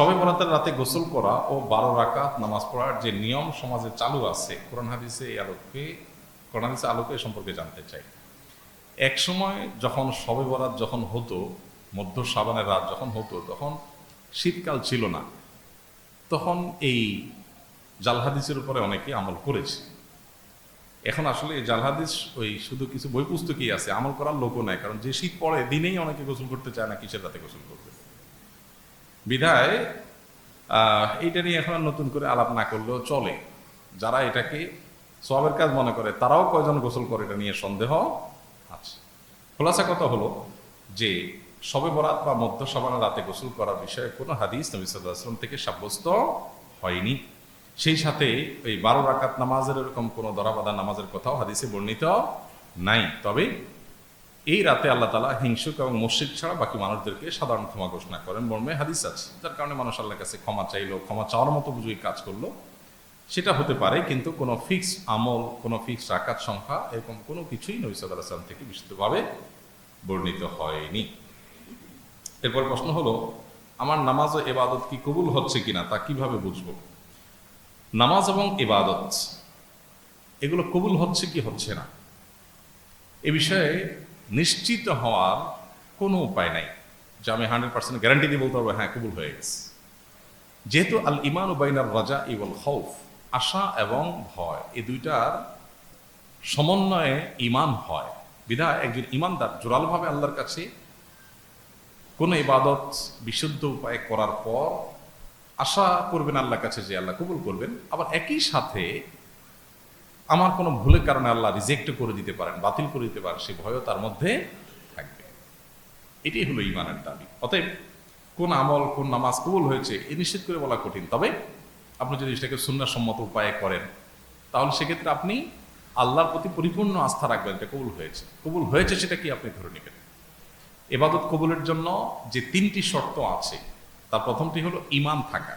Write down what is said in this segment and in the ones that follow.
সবে বরাতের রাতে গোসল করা ও বারো রাকাত নামাজ পড়ার যে নিয়ম সমাজে চালু আছে, কোরআন হাদিসে এই আলোকে, কোরআন হাদিসে আলোকে সম্পর্কে জানতে চাই। এক সময় যখন সবে বরাত যখন হতো, মধ্য সাবানের রাত যখন হতো, তখন শীতকাল ছিল না। তখন এই জালহাদিসের উপরে অনেকে আমল করেছে। এখন আসলে জালহাদিস ওই শুধু কিছু বই পুস্তকই আছে, আমল করার লোকও নাই, কারণ যে শীত পড়ে, দিনেই অনেকে গোসল করতে চায় না, কিসের রাতে গোসল করতে বিধায় এইটা নিয়ে এখন নতুন করে আলাপ না করলেও চলে। যারা এটাকে সবের কাজ মনে করে, তারাও কয়জন গোসল করে এটা নিয়ে সন্দেহ আছে। খোলাসা কথা হলো যে, সবে বরাত বা মধ্য সবানের রাতে গোসল করার বিষয়ে কোনো হাদিস নবী থেকে সাব্যস্ত হয়নি। সেই সাথে ওই বারো রাকাত নামাজের এরকম কোনো দরাবাদা নামাজের কথাও হাদিসে বর্ণিত নাই। তবে এই রাতে আল্লাহ তালা হিংসুক এবং মসজিদ ছাড়া বাকি মানুষদেরকে সাধারণ ক্ষমা ঘোষণা করেন মর্মে হাদিস আছে। যার কারণে মানুষ আল্লাহর কাছে ক্ষমা চাইলো, ক্ষমা চাওয়ার মতো বুঝুই কাজ করল। সেটা হতে পারে, কিন্তু কোনো ফিক্স আমল, কোনো ফিক্স রাকাত সংখ্যা এরকম কোনো কিছুই নবী আসলাম থেকে বিশুদ্ধভাবে বর্ণিত হয়নি। এরপর প্রশ্ন হলো, আমার নামাজ ও এবাদত কি কবুল হচ্ছে কিনা তা কীভাবে বুঝব? নামাজ এবং এবাদত এগুলো কবুল হচ্ছে কি হচ্ছে না? এ বিষয়ে নিশ্চিত হওয়ার কোনো উপায় নাই। যে আমি হান্ড্রেড পার্সেন্ট গ্যারান্টি দিয়ে বলতে পারব হ্যাঁ কবুল হয়ে গেছে। যেহেতু আল ইমান উবাইনার রাজা ইবল খৌফ আশা এবং ভয়, এই দুইটার সমন্বয়ে ইমান হয়। বিধায় একজন ইমানদার জোরালভাবে আল্লাহর কাছে কোনো ইবাদত বিশুদ্ধ উপায়ে করার পর আশা করবেন আল্লাহর কাছে যে আল্লাহ কবুল করবেন। আবার একই সাথে আমার কোনো ভুলের কারণে আল্লাহ রিজেক্ট করে দিতে পারেন, বাতিল করে দিতে পারেন, সে ভয়ও তার মধ্যে থাকবে। এটাই হলো ইমানের দাবি। অতএব কোন আমল, কোন নামাজ কবুল হয়েছে, এ নিশ্চিত করে বলা কঠিন। তবে আপনি যদি সেটাকে সুন্নাসম্মত উপায়ে করেন, তাহলে সেক্ষেত্রে আপনি আল্লাহর প্রতি পরিপূর্ণ আস্থা রাখবেন এটা কবুল হয়েছে। কবুল হয়েছে সেটা কি আপনি ধরে নেবেন? এবাদত কবুলের জন্য যে তিনটি শর্ত আছে, তার প্রথমটি হলো ইমান থাকা।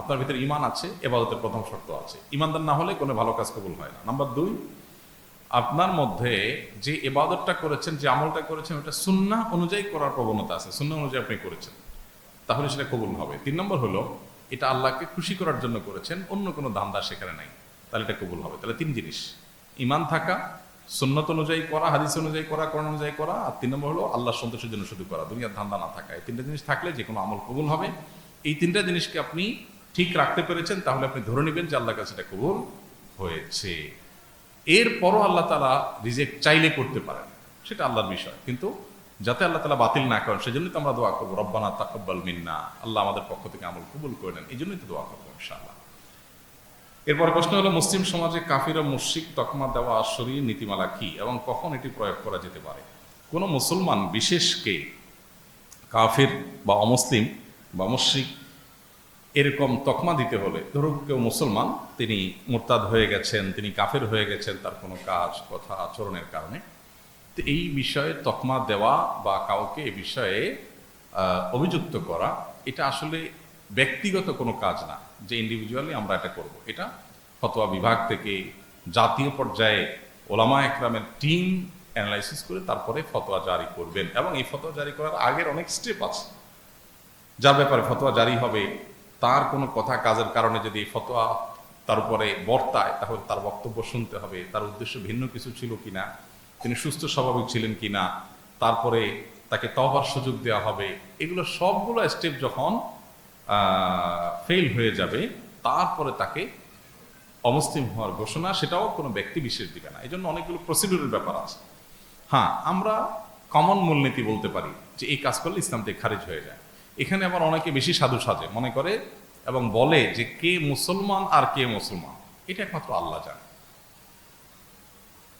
আপনার ভিতরে ইমান আছে, এবাদতের প্রথম শর্ত আছে। ইমানদার না হলে কোনো ভালো কাজ কবুল হয় না। নাম্বার দুই, আপনার মধ্যে যে এবাদতটা করেছেন, যে আমলটা করেছেন, ওটা সুন্না অনুযায়ী করার প্রবণতা আছে। সুন্না অনুযায়ী আপনি করেছেন, তাহলে সেটা কবুল হবে। তিন নম্বর হলো, এটা আল্লাহকে খুশি করার জন্য করেছেন, অন্য কোনো ধান্দা সেখানে নাই, তাহলে এটা কবুল হবে। তাহলে তিন জিনিস ইমান থাকা, সুন্নত অনুযায়ী করা, হাদিস অনুযায়ী করা, কোরআন অনুযায়ী করা, আর তিন নম্বর হলো আল্লাহ সন্তোষের জন্য শুধু করা। দুনিয়ার ধান্দা না থাকা এই তিনটা জিনিস থাকলে যে কোনো আমল কবুল হবে। এই তিনটা জিনিসকে আপনি ঠিক রাখতে পেরেছেন, তাহলে আপনি ধরে নেবেন যে আল্লাহর কাছে এটা কবুল হয়েছে। এরপরও আল্লাহ তালা রিজেক্ট চাইলে করতে পারেন, সেটা আল্লাহর বিষয়। কিন্তু যাতে আল্লাহ তালা বাতিল না করেন, সেজন্যই তো আমরা দোয়া করব, রব্বানা তাকব্বাল মিন্না। আল্লাহ আমাদের পক্ষ থেকে আমল কবুল করে নেন এই জন্যই তো দোয়া করব, ইনশাআল্লাহ। এরপর প্রশ্ন হলো, মুসলিম সমাজে কাফির ও মুশিক তকমা দেওয়া আসরীয় নীতিমালা কি এবং কখন এটি প্রয়োগ করা যেতে পারে? কোনো মুসলমান বিশেষকে কাফির বা অমুসলিম বা মুশিক এরকম তকমা দিতে হলে, ধরুন কেউ মুসলমান, তিনি মোরতাদ হয়ে গেছেন, তিনি কাফের হয়ে গেছেন, তার কোনো কাজ, কথা, আচরণের কারণে, তো এই বিষয়ে তকমা দেওয়া বা কাউকে এ বিষয়ে অভিযুক্ত করা, এটা আসলে ব্যক্তিগত কোনো কাজ না, যে ইন্ডিভিজুয়ালি আমরা এটা করব। এটা ফতোয়া বিভাগ থেকে জাতীয় পর্যায়ে ওলামা একরামের টিম অ্যানালাইসিস করে তারপরে ফতোয়া জারি করবেন। এবং এই ফতোয়া জারি করার আগের অনেক স্টেপ আছে। যার ব্যাপারে ফতোয়া জারি হবে তার কোনো কথা কাজের কারণে যদি ফতোয়া তার উপরে বর্তায়, তাহলে তার বক্তব্য শুনতে হবে। তার উদ্দেশ্য ভিন্ন কিছু ছিল কিনা? তিনি সুস্থ স্বাভাবিক ছিলেন কিনা? তারপরে তাকে তহবার সুযোগ দেওয়া হবে। এগুলো সবগুলো স্টেপ যখন ফেল হয়ে যাবে, তারপরে তাকে অমুসলিম হওয়ার ঘোষণা সেটাও কোনো ব্যক্তি বিশেষ দিবে না। এই জন্য অনেকগুলো প্রসিডিউরের ব্যাপার আছে। হ্যাঁ আমরা কমন মূলনীতি বলতে পারি যে এই কাজ করলে ইসলাম থেকে খারিজ হয়ে যায়। এখানে আবার অনেকে বেশি সাধু সাজে, মনে করে এবং বলে যে কে মুসলমান আর কে মুসলমান। এটা একমাত্র আল্লাহ জানে।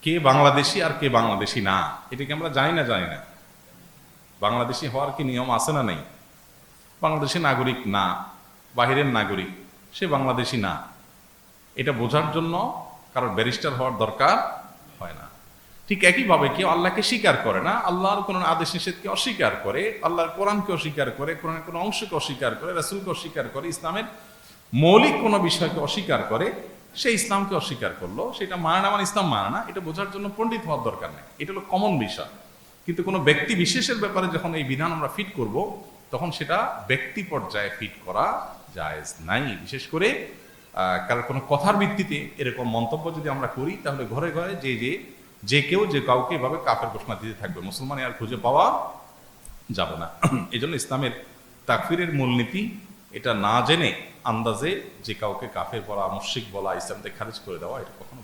কে বাংলাদেশি আর কে বাংলাদেশি না এটাকে আমরা জানি না জানি না। বাংলাদেশি হওয়ার কি নিয়ম আছে না নেই? বাংলাদেশি নাগরিক না, বাহিরের নাগরিক, সে বাংলাদেশি না। এটা বোঝার জন্য কারোর ব্যারিস্টার হওয়ার দরকার ঠিক একইভাবে কেউ আল্লাহকে স্বীকার করে না, আল্লাহর কোনো আদেশ নিষেধকে অস্বীকার করে, আল্লাহর কোরআনকে অস্বীকার করে, কোরআনের কোনো অংশকে অস্বীকার করে, রাসুলকে অস্বীকার করে, ইসলামের মৌলিক কোনো বিষয়কে অস্বীকার করে, সে ইসলামকে অস্বীকার করল। সেটা মানে না মানে ইসলাম মানে না, এটা বোঝার জন্য পণ্ডিত হওয়ার দরকার নেই। এটা হলো কমন বিষয়। কিন্তু কোনো ব্যক্তি বিশেষের ব্যাপারে যখন এই বিধান আমরা ফিট করব, তখন সেটা ব্যক্তি পর্যায়ে ফিট করা জায়েজ নাই। বিশেষ করে কারোর কোনো কথার ভিত্তিতে এরকম মন্তব্য যদি আমরা করি, তাহলে ঘরে ঘরে যে যে যে কেউ যে কাউকে এভাবে কাফের ঘোষণা দিতে থাকবে। মুসলমান আর খুঁজে পাওয়া যাবে না। এই জন্য ইসলামের তাকফিরের মূলনীতি, এটা না জেনে আন্দাজে যে কাউকে কাফের বলা মুশিক বলা ইসলাম থেকে খারিজ করে দেওয়া, এটা কখনো